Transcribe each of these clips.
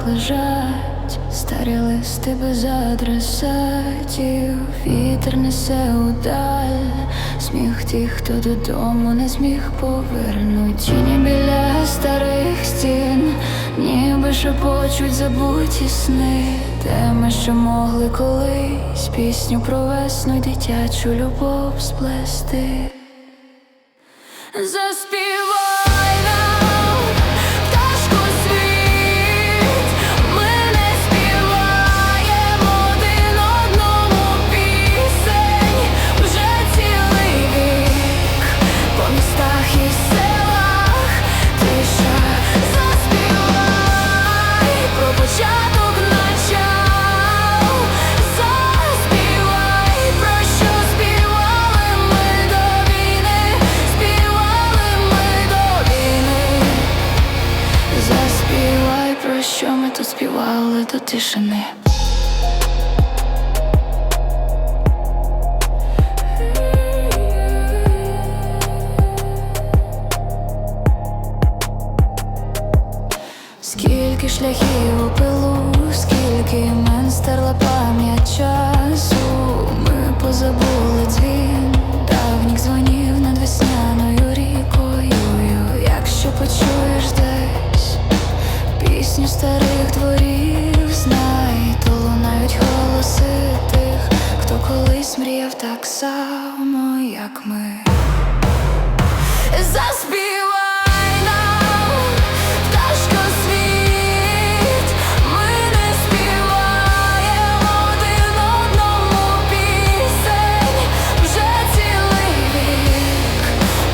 лавах лежать, старі листи без адресатів, вітер несе удаль, сміх тих, хто додому не зміг повернуть. Тіні біля старих стін, ніби шепочуть забуті сни, теми, що могли колись пісню про весну й дитячу любов сплести. Заспівай співали до тишини. Скільки шляхів у пилу, скільки імен стерла пам'ять часу. Як ми. Заспівай нам, пташко ми не співаємо один пісень. Вже цілий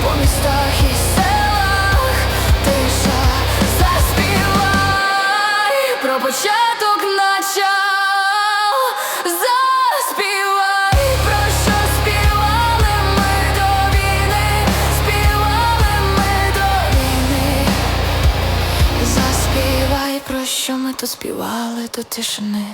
по містах і селах. Тиша заспівай. Про початок що ми тут співали до тишини.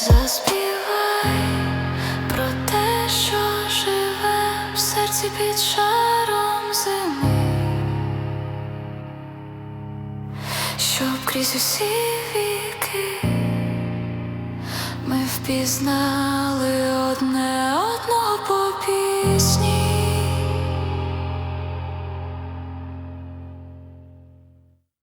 Заспівай про те, що живе в серці під шаром зими, щоб крізь усі Пізнали одне одного попі.